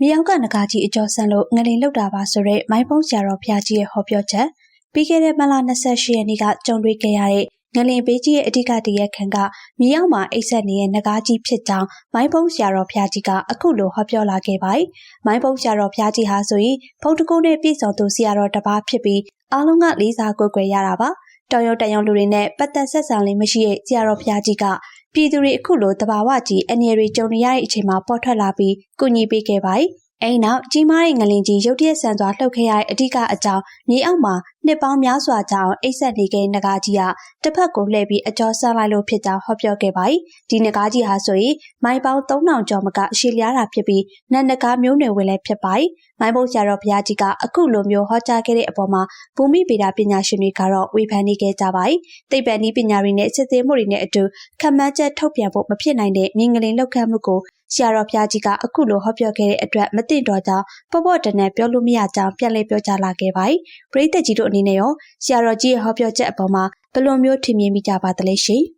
မြောက်ကနဂါကြီးအကျော်ဆန်လို့ငလင်လောက်တာပါဆိုတဲ့မိုင်းဖုံးဆရာတော်ဖျားကြီးရဲ့ဟောပြောချက်ပြီးခဲ့တဲ့မလ28ရက်နေ့ကကြုံတွေ့ခဲ့ရတဲ့ငလင်ဘေးကြီးရဲ့အဓိကတရက်ခံကမြေရောက်မှာအိတ်ဆက်နေတဲ့နဂါကြီးဖြစ်ကြောင်းမိုင်းဖုံးဆရာတော်ဖျားကြီးကအခုလိုဟောပြောလာခဲ့ပါတယ်။မိုင်းဖုံးဆရာတော်ဖျားကြီးဟာဆိုရင်ဖုံတကုန်းနဲ့ပြည်ဆောင်သူဆရာတော်တစ်ပါးဖြစ်ပြီးအားလုံးကလေးစားကိုးကွယ်ရတာပါ။တောင်ရုံတန်ရုံလူတွေနဲ့ပတ်သက်ဆက်ဆံလေးမရှိတဲ့ဆရာတော်ဖျားကြီးက ပြည်သူတွေအခုလိုတဘာဝကြီးအနေရီကြုံနေရတဲ့အချိန်မှာပေါ်ထွက်လာပြီးကုညီပေးခဲ့ပါတယ်။ အဲဒီနောက်ကြီးမားတဲ့ငလင်ကြီးရုတ်တရက်ဆန်စွာလှုပ်ခဲ့ရတဲ့အဓိကအကြောင်းမြေအောက်မှာနှစ်ပေါင်းများစွာကြာအောင်အိတ်ဆက်နေခဲ့နဂါကြီးကတစ်ဖက်ကိုလှည့်ပြီးအကျော်ဆန်းလိုက်လို့ဖြစ်ကြောင်းဟောပြောခဲ့ပါတယ်။ဒီနဂါကြီးဟာဆိုရင်မိုင်ပေါင်း3000ကျော်မကအရှိလျားတာဖြစ်ပြီးနတ်နဂါမျိုးနွယ်ဝင်လည်းဖြစ်ပါတယ်။မိုင်းဘုတ်ဆရာတော်ဘုရားကြီးကအခုလိုမျိုးဟောကြားခဲ့တဲ့အပေါ်မှာဘူမိဗေဒပညာရှင်တွေကတော့ဝေဖန်နေခဲ့ကြပါတယ်။သိပ္ပံနည်းပညာတွေနဲ့စစ်သေးမှုတွေနဲ့အတူခက်မှန်းချက်ထုတ်ပြန်ဖို့မဖြစ်နိုင်တဲ့မြင်ကလေးလောက်ခတ်မှုကို ဆရာတော်ဘုရားကြီးကအခုလိုဟောပြောခဲ့တဲ့အတွက်မသိတော့ကြောင်းပေါ့ပေါ့တန်တန်ပြောလို့မရကြောင်းပြန်လည်ပြောကြားလာခဲ့ပါတယ်။ပရိသတ်ကြီးတို့အနေနဲ့ရောဆရာတော်ကြီးရဲ့ဟောပြောချက်အပေါ်မှာဘယ်လိုမျိုးထင်မြင်မိကြပါသလဲရှင်။